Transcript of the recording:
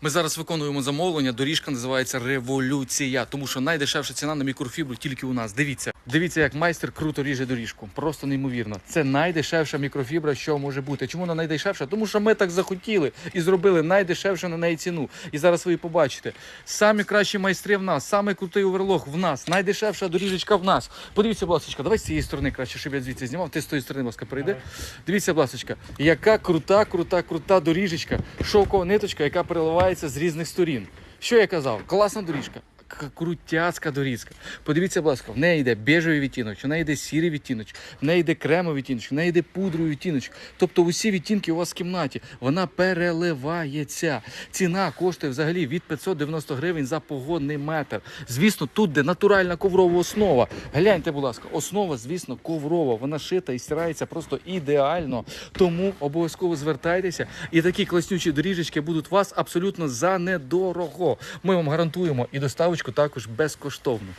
Ми зараз виконуємо замовлення. Доріжка називається Революція, тому що найдешевша ціна на мікрофібру тільки у нас. Дивіться, дивіться, як майстер круто ріже доріжку. Просто неймовірно. Це найдешевша мікрофібра, що може бути. Чому вона найдешевша? Тому що ми так захотіли і зробили найдешевшу на неї ціну. І зараз ви її побачите. Самі кращі майстри в нас, самий крутий оверлог в нас, найдешевша доріжечка в нас. Подивіться, будь ласка, давай з цієї сторони краще, щоб я звідси знімав. Ти з тої сторони, будь ласка, прийди. Дивіться, будь ласка, яка крута, крута, крута доріжечка, шовкова ниточка, яка переливається з різних сторін. Що я казав? Класна доріжка. К- Крутяцька дорізка. Подивіться, будь ласка, в неї йде бежевий відтінок, в неї йде сірий відтінок, в неї йде кремовий відтінок, в неї йде пудровий відтінок. Тобто усі відтінки у вас в кімнаті. Вона переливається. Ціна коштує взагалі від 590 гривень за погодний метр. Звісно, тут де натуральна коврова основа. Гляньте, будь ласка, основа, звісно, коврова. Вона шита і стирається просто ідеально. Тому обов'язково звертайтеся. І такі класнючі доріжечки будуть у вас абсолютно за недорого. Ми вам гарантуємо і доставочку також безкоштовно.